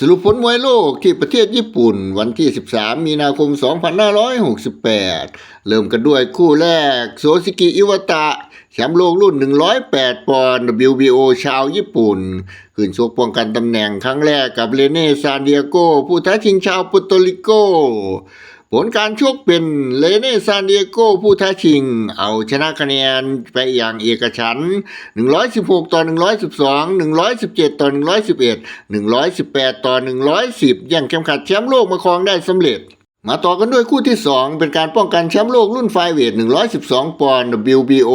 สรุปผลมวยโลกที่ประเทศญี่ปุ่นวันที่ 13 มีนาคม 2568 เริ่มกันด้วยคู่แรก โซซิกิอิวตะแชมป์โลกรุ่น 108 ปอนด์ WBO ชาวญี่ปุ่น ขึ้นชกป้องกันตำแหน่งครั้งแรกกับเลเน่ซานเดียโก ผู้ท้าชิงชาวปุตโตริโก ผลการชกเป็นเลเน่ซานเดียโกผู้ท้าชิง เอาชนะคะแนนไปอย่างเอกฉัน 116 ต่อ 112 117 ต่อ 111 118 ต่อ 110ย่งเข้มขัดแชมป์โลกมาครองได้สำเร็จ มาต่อกันด้วยคู่ที่ 2 เป็นการป้องกันแชมป์โลกรุ่นไฟเวท 112 ปอนด์ WBO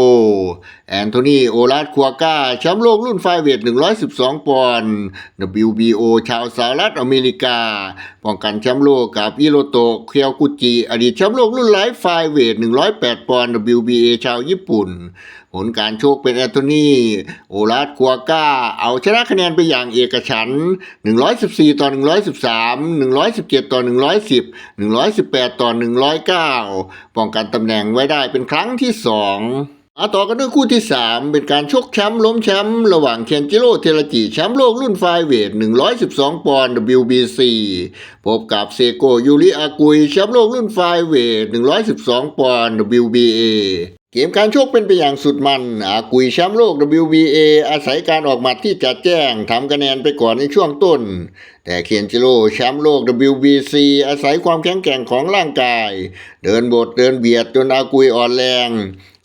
แอนโทนีโอลาสควากาแชมป์โลกรุ่นไฟเวท 112 ปอนด์ WBO ชาวสหรัฐอเมริกา ป้องกันแชมป์โลกกับอิโรโตเคียวกุจิ อดีตแชมป์โลกรุ่นไลฟ์ไฟเวท 108 ปอนด์ WBA ชาวญี่ปุ่น ผลการโชคเป็นแอนโทนีโอลาสควาก้า เอาชนะคะแนนไปอย่างเอกฉัน 114 ต่อ 113 117 ต่อ 110 118 ต่อ 109 ป้องกันตำแหน่งไว้ได้เป็นครั้งที่สองมาต่อกันด้วยคู่ที่ 3 เป็นการชกแชมป์ล้มแชมป์ระหว่างเคนจิโร่เทราจิแชมป์โลกรุ่นไฟเวท 112 ปอนด์ WBC พบกับเซโกยูริอากุยแชมป์โลกรุ่นไฟเวท 112 ปอนด์ WBA เกมการชกเป็นไปอย่างสุดมันอากุยแชมป์โลก WBA อาศัยการออกหมัดที่จัดแจ้งทำคะแนนไปก่อนในช่วงต้น แต่เคียนจิโร่แชมป์โลก WBC อาศัยความแข็งแกร่งของร่างกาย เดินบทเดินเบียดจนอากุยอ่อนแรง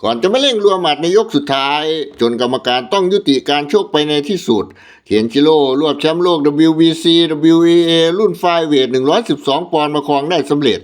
ก่อนจะมาเร่งรัวหมัดในยกสุดท้าย จนกรรมการต้องยุติการชกไปในที่สุด เคียนจิโร่รวบแชมป์โลก WBC WEA รุ่นไฟเวท 112 ปอนด์มาครองได้สำเร็จ